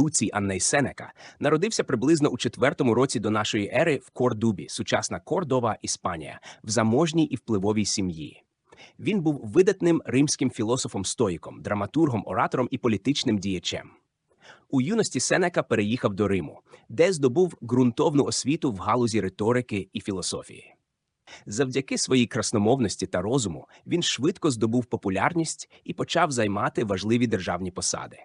Луцій Анней Сенека народився приблизно у четвертому році до нашої ери в Кордубі, сучасна Кордова, Іспанія, в заможній і впливовій сім'ї. Він був видатним римським філософом-стоїком, драматургом, оратором і політичним діячем. У юності Сенека переїхав до Риму, де здобув ґрунтовну освіту в галузі риторики і філософії. Завдяки своїй красномовності та розуму він швидко здобув популярність і почав займати важливі державні посади.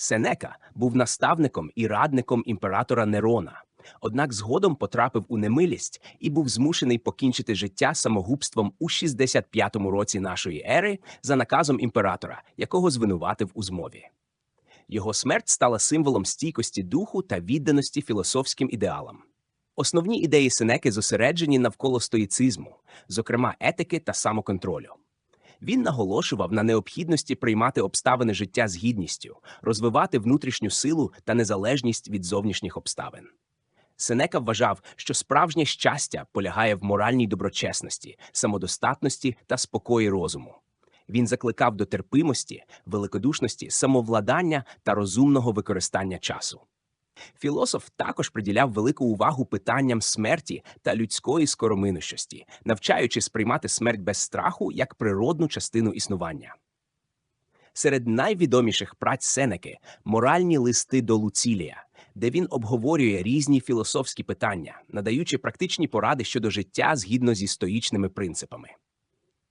Сенека був наставником і радником імператора Нерона, однак згодом потрапив у немилість і був змушений покінчити життя самогубством у 65-му році нашої ери за наказом імператора, якого звинуватив у змові. Його смерть стала символом стійкості духу та відданості філософським ідеалам. Основні ідеї Сенеки зосереджені навколо стоїцизму, зокрема етики та самоконтролю. Він наголошував на необхідності приймати обставини життя з гідністю, розвивати внутрішню силу та незалежність від зовнішніх обставин. Сенека вважав, що справжнє щастя полягає в моральній доброчесності, самодостатності та спокої розуму. Він закликав до терпимості, великодушності, самовладання та розумного використання часу. Філософ також приділяв велику увагу питанням смерті та людської скороминущості, навчаючи сприймати смерть без страху як природну частину існування. Серед найвідоміших праць Сенеки моральні листи до Луцілія, де він обговорює різні філософські питання, надаючи практичні поради щодо життя згідно зі стоїчними принципами.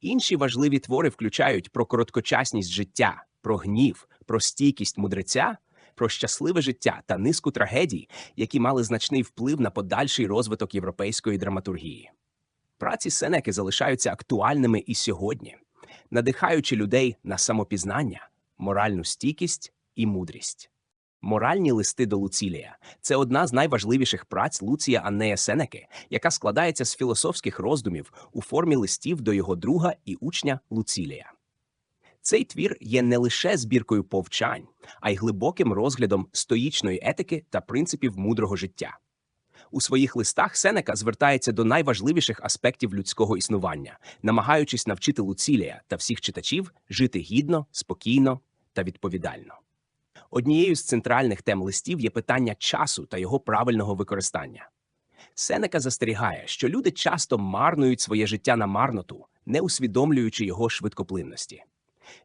Інші важливі твори включають про короткочасність життя, про гнів, про стійкість мудреця про щасливе життя та низку трагедій, які мали значний вплив на подальший розвиток європейської драматургії. Праці Сенеки залишаються актуальними і сьогодні, надихаючи людей на самопізнання, моральну стійкість і мудрість. Моральні листи до Луцілія це одна з найважливіших праць Луція Аннея Сенеки, яка складається з філософських роздумів у формі листів до його друга і учня Луцілія. Цей твір є не лише збіркою повчань, а й глибоким розглядом стоїчної етики та принципів мудрого життя. У своїх листах Сенека звертається до найважливіших аспектів людського існування, намагаючись навчити Луцілія та всіх читачів жити гідно, спокійно та відповідально. Однією з центральних тем листів є питання часу та його правильного використання. Сенека застерігає, що люди часто марнують своє життя на марноту, не усвідомлюючи його швидкоплинності.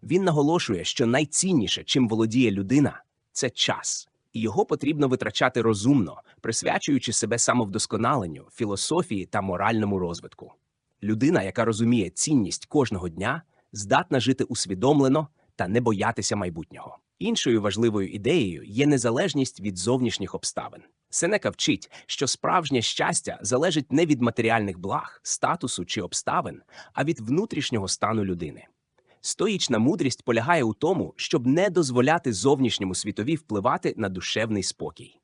Він наголошує, що найцінніше, чим володіє людина, це час, і його потрібно витрачати розумно, присвячуючи себе самовдосконаленню, філософії та моральному розвитку. Людина, яка розуміє цінність кожного дня, здатна жити усвідомлено та не боятися майбутнього. Іншою важливою ідеєю є незалежність від зовнішніх обставин. Сенека вчить, що справжнє щастя залежить не від матеріальних благ, статусу чи обставин, а від внутрішнього стану людини. Стоїчна мудрість полягає у тому, щоб не дозволяти зовнішньому світові впливати на душевний спокій.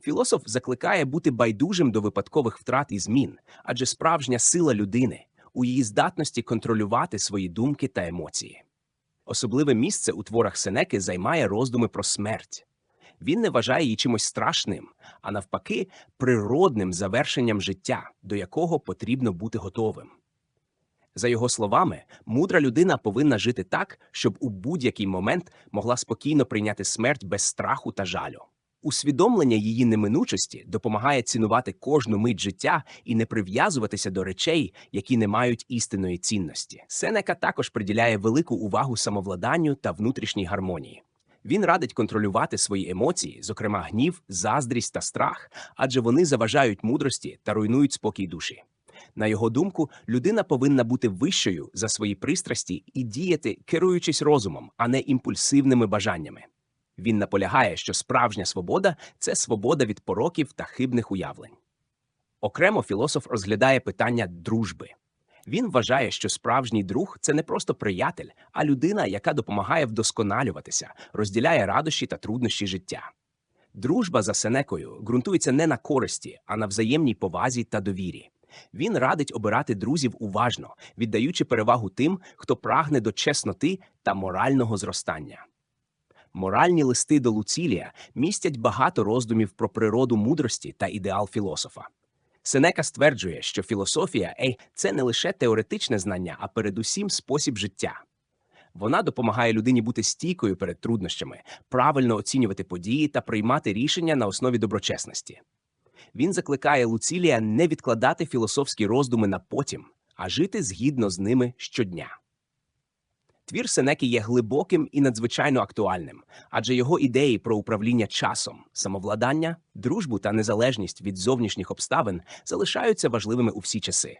Філософ закликає бути байдужим до випадкових втрат і змін, адже справжня сила людини у її здатності контролювати свої думки та емоції. Особливе місце у творах Сенеки займає роздуми про смерть. Він не вважає її чимось страшним, а навпаки, природним завершенням життя, до якого потрібно бути готовим. За його словами, мудра людина повинна жити так, щоб у будь-який момент могла спокійно прийняти смерть без страху та жалю. Усвідомлення її неминучості допомагає цінувати кожну мить життя і не прив'язуватися до речей, які не мають істинної цінності. Сенека також приділяє велику увагу самовладанню та внутрішній гармонії. Він радить контролювати свої емоції, зокрема гнів, заздрість та страх, адже вони заважають мудрості та руйнують спокій душі. На його думку, людина повинна бути вищою за свої пристрасті і діяти, керуючись розумом, а не імпульсивними бажаннями. Він наполягає, що справжня свобода це свобода від пороків та хибних уявлень. Окремо філософ розглядає питання дружби. Він вважає, що справжній друг це не просто приятель, а людина, яка допомагає вдосконалюватися, розділяє радощі та труднощі життя. Дружба за Сенекою ґрунтується не на користі, а на взаємній повазі та довірі. Він радить обирати друзів уважно, віддаючи перевагу тим, хто прагне до чесноти та морального зростання. Моральні листи до Луцілія містять багато роздумів про природу мудрості та ідеал філософа. Сенека стверджує, що філософія ей, це не лише теоретичне знання, а передусім спосіб життя. Вона допомагає людині бути стійкою перед труднощами, правильно оцінювати події та приймати рішення на основі доброчесності. Він закликає Луцілія не відкладати філософські роздуми на потім, а жити згідно з ними щодня. Твір Сенеки є глибоким і надзвичайно актуальним, адже його ідеї про управління часом, самовладання, дружбу та незалежність від зовнішніх обставин залишаються важливими у всі часи.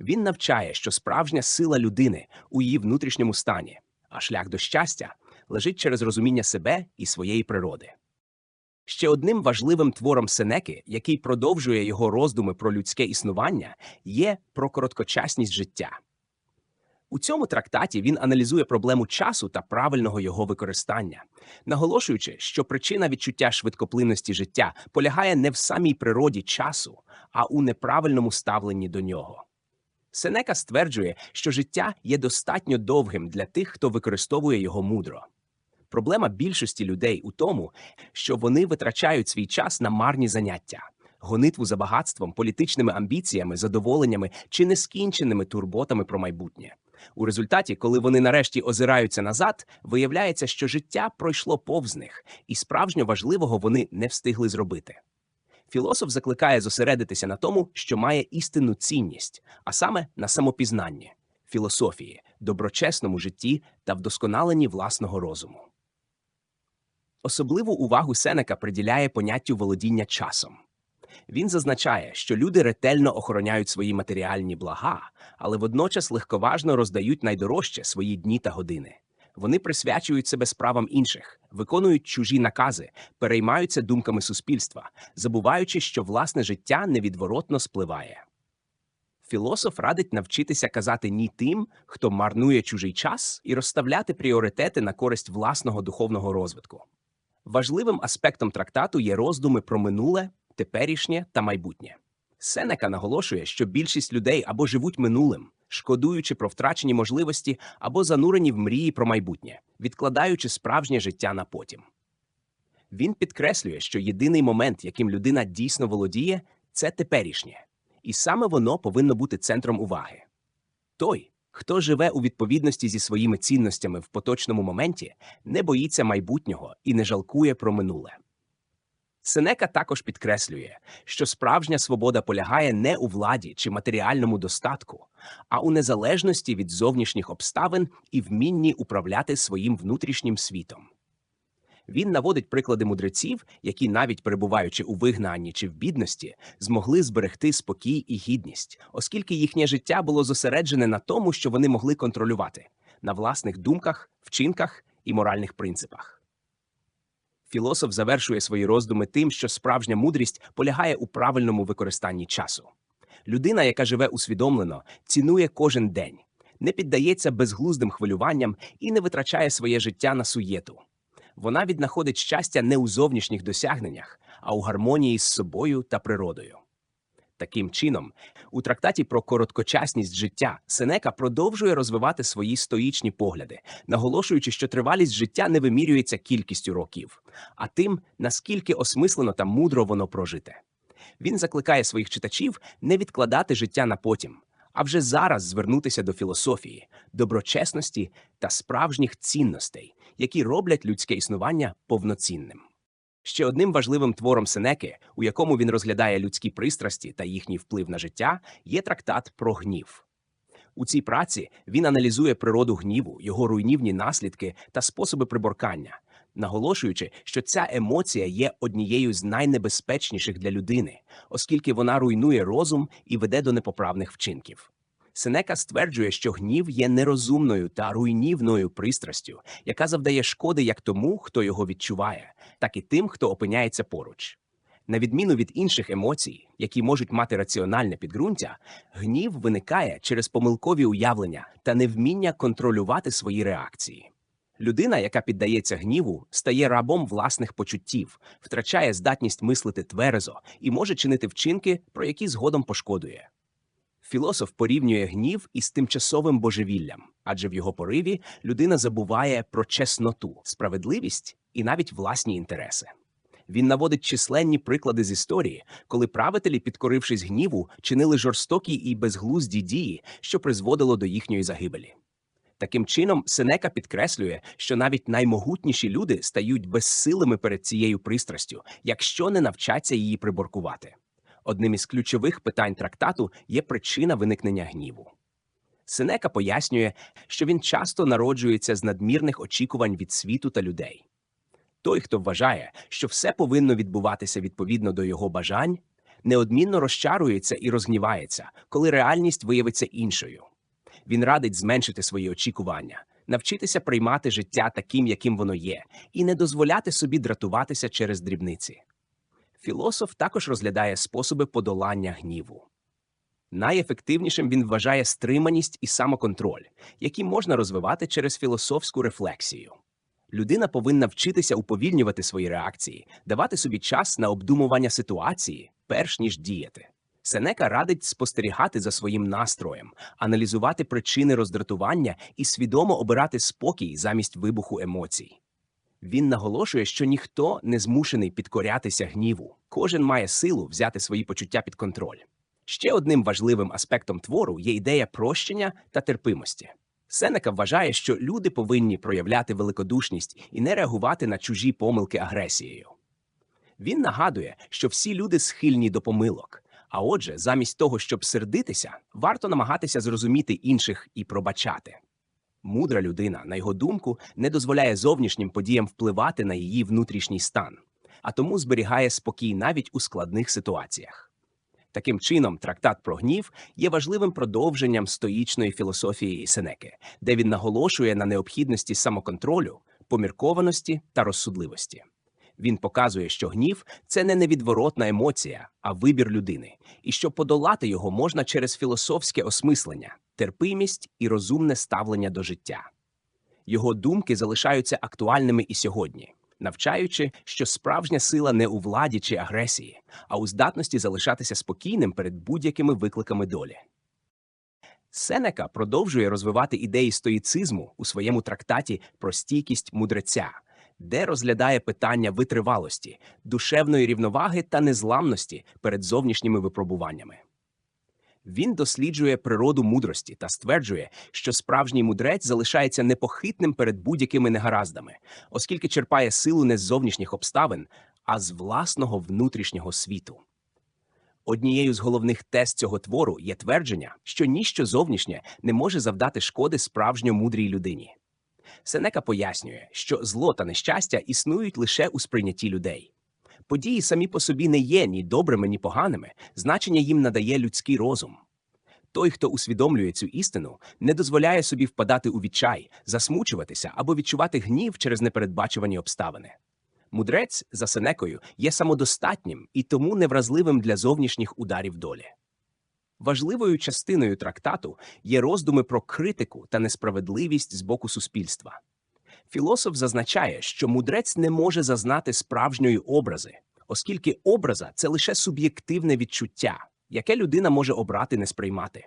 Він навчає, що справжня сила людини у її внутрішньому стані, а шлях до щастя лежить через розуміння себе і своєї природи. Ще одним важливим твором Сенеки, який продовжує його роздуми про людське існування, є про короткочасність життя. У цьому трактаті він аналізує проблему часу та правильного його використання, наголошуючи, що причина відчуття швидкоплинності життя полягає не в самій природі часу, а у неправильному ставленні до нього. Сенека стверджує, що життя є достатньо довгим для тих, хто використовує його мудро. Проблема більшості людей у тому, що вони витрачають свій час на марні заняття, гонитву за багатством, політичними амбіціями, задоволеннями чи нескінченими турботами про майбутнє. У результаті, коли вони нарешті озираються назад, виявляється, що життя пройшло повз них, і справжньо важливого вони не встигли зробити. Філософ закликає зосередитися на тому, що має істинну цінність, а саме на самопізнанні, філософії, доброчесному житті та вдосконаленні власного розуму. Особливу увагу Сенека приділяє поняттю володіння часом. Він зазначає, що люди ретельно охороняють свої матеріальні блага, але водночас легковажно роздають найдорожче свої дні та години. Вони присвячують себе справам інших, виконують чужі накази, переймаються думками суспільства, забуваючи, що власне життя невідворотно спливає. Філософ радить навчитися казати ні тим, хто марнує чужий час, і розставляти пріоритети на користь власного духовного розвитку. Важливим аспектом трактату є роздуми про минуле, теперішнє та майбутнє. Сенека наголошує, що більшість людей або живуть минулим, шкодуючи про втрачені можливості, або занурені в мрії про майбутнє, відкладаючи справжнє життя на потім. Він підкреслює, що єдиний момент, яким людина дійсно володіє, це теперішнє, і саме воно повинно бути центром уваги. Той, хто живе у відповідності зі своїми цінностями в поточному моменті, не боїться майбутнього і не жалкує про минуле. Сенека також підкреслює, що справжня свобода полягає не у владі чи матеріальному достатку, а у незалежності від зовнішніх обставин і вмінні управляти своїм внутрішнім світом. Він наводить приклади мудреців, які, навіть перебуваючи у вигнанні чи в бідності, змогли зберегти спокій і гідність, оскільки їхнє життя було зосереджене на тому, що вони могли контролювати на власних думках, вчинках і моральних принципах. Філософ завершує свої роздуми тим, що справжня мудрість полягає у правильному використанні часу. Людина, яка живе усвідомлено, цінує кожен день, не піддається безглуздим хвилюванням і не витрачає своє життя на суєту. Вона віднаходить щастя не у зовнішніх досягненнях, а у гармонії з собою та природою. Таким чином, у трактаті про короткочасність життя Сенека продовжує розвивати свої стоїчні погляди, наголошуючи, що тривалість життя не вимірюється кількістю років, а тим, наскільки осмислено та мудро воно прожите. Він закликає своїх читачів не відкладати життя на потім, а вже зараз звернутися до філософії, доброчесності та справжніх цінностей, які роблять людське існування повноцінним. Ще одним важливим твором Сенеки, у якому він розглядає людські пристрасті та їхній вплив на життя, є трактат про гнів. У цій праці він аналізує природу гніву, його руйнівні наслідки та способи приборкання, наголошуючи, що ця емоція є однією з найнебезпечніших для людини, оскільки вона руйнує розум і веде до непоправних вчинків. Сенека стверджує, що гнів є нерозумною та руйнівною пристрастю, яка завдає шкоди як тому, хто його відчуває, так і тим, хто опиняється поруч. На відміну від інших емоцій, які можуть мати раціональне підґрунтя, гнів виникає через помилкові уявлення та невміння контролювати свої реакції. Людина, яка піддається гніву, стає рабом власних почуттів, втрачає здатність мислити тверезо і може чинити вчинки, про які згодом пошкодує. Філософ порівнює гнів із тимчасовим божевіллям, адже в його пориві людина забуває про чесноту, справедливість і навіть власні інтереси. Він наводить численні приклади з історії, коли правителі, підкорившись гніву, чинили жорстокі і безглузді дії, що призводило до їхньої загибелі. Таким чином, Сенека підкреслює, що навіть наймогутніші люди стають безсилими перед цією пристрастю, якщо не навчаться її приборкувати. Одним із ключових питань трактату є причина виникнення гніву. Сенека пояснює, що він часто народжується з надмірних очікувань від світу та людей. Той, хто вважає, що все повинно відбуватися відповідно до його бажань, неодмінно розчарується і розгнівається, коли реальність виявиться іншою. Він радить зменшити свої очікування, навчитися приймати життя таким, яким воно є, і не дозволяти собі дратуватися через дрібниці. Філософ також розглядає способи подолання гніву. Найефективнішим він вважає стриманість і самоконтроль, які можна розвивати через філософську рефлексію. Людина повинна вчитися уповільнювати свої реакції, давати собі час на обдумування ситуації, перш ніж діяти. Сенека радить спостерігати за своїм настроєм, аналізувати причини роздратування і свідомо обирати спокій замість вибуху емоцій. Він наголошує, що ніхто не змушений підкорятися гніву, кожен має силу взяти свої почуття під контроль. Ще одним важливим аспектом твору є ідея прощення та терпимості. Сенека вважає, що люди повинні проявляти великодушність і не реагувати на чужі помилки агресією. Він нагадує, що всі люди схильні до помилок, а отже, замість того, щоб сердитися, варто намагатися зрозуміти інших і пробачати. Мудра людина, на його думку, не дозволяє зовнішнім подіям впливати на її внутрішній стан, а тому зберігає спокій навіть у складних ситуаціях. Таким чином, трактат про гнів є важливим продовженням стоїчної філософії Сенеки, де він наголошує на необхідності самоконтролю, поміркованості та розсудливості. Він показує, що гнів це не невідворотна емоція, а вибір людини, і що подолати його можна через філософське осмислення, терпимість і розумне ставлення до життя. Його думки залишаються актуальними і сьогодні, навчаючи, що справжня сила не у владі чи агресії, а у здатності залишатися спокійним перед будь-якими викликами долі. Сенека продовжує розвивати ідеї стоїцизму у своєму трактаті про стійкість мудреця, де розглядає питання витривалості, душевної рівноваги та незламності перед зовнішніми випробуваннями. Він досліджує природу мудрості та стверджує, що справжній мудрець залишається непохитним перед будь-якими негараздами, оскільки черпає силу не з зовнішніх обставин, а з власного внутрішнього світу. Однією з головних тез цього твору є твердження, що ніщо зовнішнє не може завдати шкоди справжньо мудрій людині. Сенека пояснює, що зло та нещастя існують лише у сприйнятті людей. Події самі по собі не є ні добрими, ні поганими, значення їм надає людський розум. Той, хто усвідомлює цю істину, не дозволяє собі впадати у відчай, засмучуватися або відчувати гнів через непередбачувані обставини. Мудрець за Сенекою є самодостатнім і тому невразливим для зовнішніх ударів долі. Важливою частиною трактату є роздуми про критику та несправедливість з боку суспільства. Філософ зазначає, що мудрець не може зазнати справжньої образи, оскільки образа це лише суб'єктивне відчуття, яке людина може обрати не сприймати.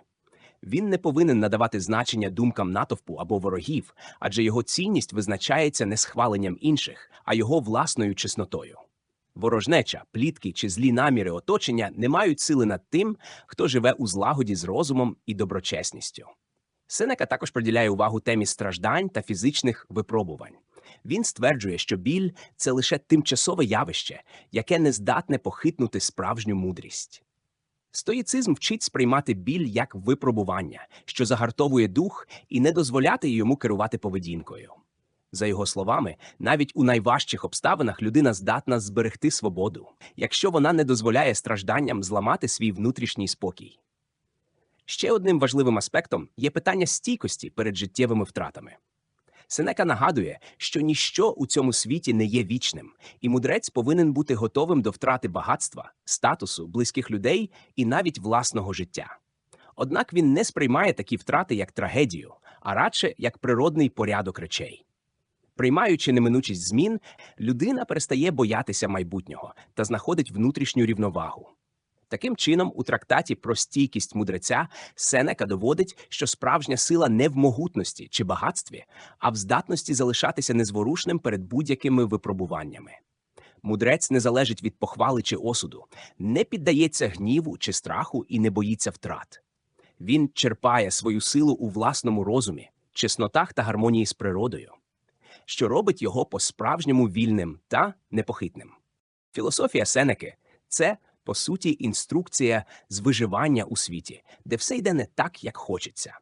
Він не повинен надавати значення думкам натовпу або ворогів, адже його цінність визначається не схваленням інших, а його власною чеснотою. Ворожнеча, плітки чи злі наміри оточення не мають сили над тим, хто живе у злагоді з розумом і доброчесністю. Сенека також приділяє увагу темі страждань та фізичних випробувань. Він стверджує, що біль це лише тимчасове явище, яке не здатне похитнути справжню мудрість. Стоїцизм вчить сприймати біль як випробування, що загартовує дух і не дозволяти йому керувати поведінкою. За його словами, навіть у найважчих обставинах людина здатна зберегти свободу, якщо вона не дозволяє стражданням зламати свій внутрішній спокій. Ще одним важливим аспектом є питання стійкості перед життєвими втратами. Сенека нагадує, що ніщо у цьому світі не є вічним, і мудрець повинен бути готовим до втрати багатства, статусу, близьких людей і навіть власного життя. Однак він не сприймає такі втрати як трагедію, а радше як природний порядок речей. Приймаючи неминучість змін, людина перестає боятися майбутнього та знаходить внутрішню рівновагу. Таким чином, у трактаті про стійкість мудреця Сенека доводить, що справжня сила не в могутності чи багатстві, а в здатності залишатися незворушним перед будь-якими випробуваннями. Мудрець не залежить від похвали чи осуду, не піддається гніву чи страху і не боїться втрат. Він черпає свою силу у власному розумі, чеснотах та гармонії з природою, що робить його по-справжньому вільним та непохитним. Філософія Сенеки це, по суті, інструкція з виживання у світі, де все йде не так, як хочеться.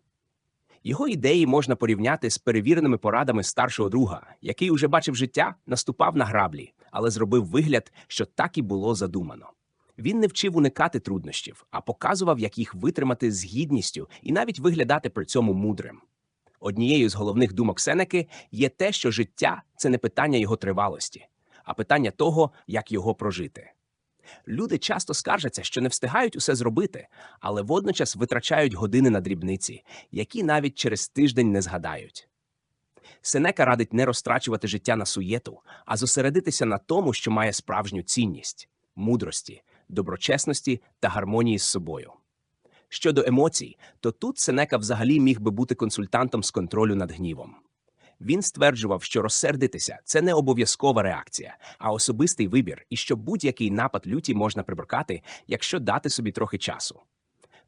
Його ідеї можна порівняти з перевіреними порадами старшого друга, який уже бачив життя, наступав на граблі, але зробив вигляд, що так і було задумано. Він не вчив уникати труднощів, а показував, як їх витримати з гідністю і навіть виглядати при цьому мудрим. Однією з головних думок Сенеки є те, що життя це не питання його тривалості, а питання того, як його прожити. Люди часто скаржаться, що не встигають усе зробити, але водночас витрачають години на дрібниці, які навіть через тиждень не згадають. Сенека радить не розтрачувати життя на суєту, а зосередитися на тому, що має справжню цінність мудрості, доброчесності та гармонії з собою. Щодо емоцій, то тут Сенека взагалі міг би бути консультантом з контролю над гнівом. Він стверджував, що розсердитися це не обов'язкова реакція, а особистий вибір, і що будь-який напад люті можна прибракати, якщо дати собі трохи часу.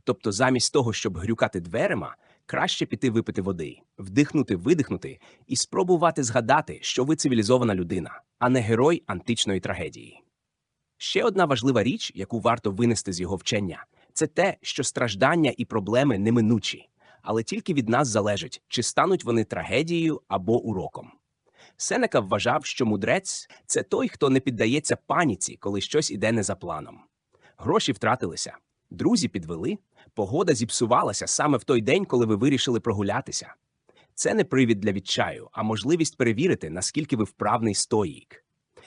Тобто, замість того, щоб грюкати дверима, краще піти випити води, вдихнути, видихнути і спробувати згадати, що ви цивілізована людина, а не герой античної трагедії. Ще одна важлива річ, яку варто винести з його вчення, це те, що страждання і проблеми неминучі, але тільки від нас залежить, чи стануть вони трагедією або уроком. Сенека вважав, що мудрець це той, хто не піддається паніці, коли щось іде не за планом. Гроші втратилися, друзі підвели, погода зіпсувалася саме в той день, коли ви вирішили прогулятися. Це не привід для відчаю, а можливість перевірити, наскільки ви вправний стоїк.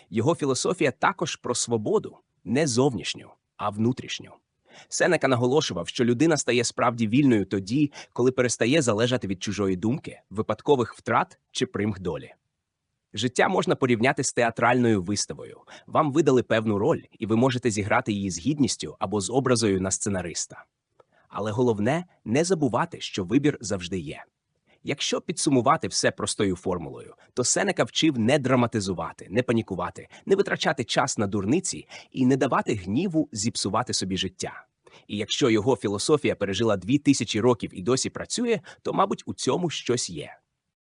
Його філософія також про свободу, не зовнішню, а внутрішню. Сенека наголошував, що людина стає справді вільною тоді, коли перестає залежати від чужої думки, випадкових втрат чи примх долі. Життя можна порівняти з театральною виставою. Вам видали певну роль, і ви можете зіграти її з гідністю або з образою на сценариста. Але головне не забувати, що вибір завжди є. Якщо підсумувати все простою формулою, то Сенека вчив не драматизувати, не панікувати, не витрачати час на дурниці і не давати гніву зіпсувати собі життя. І якщо його філософія пережила дві тисячі років і досі працює, то, мабуть, у цьому щось є.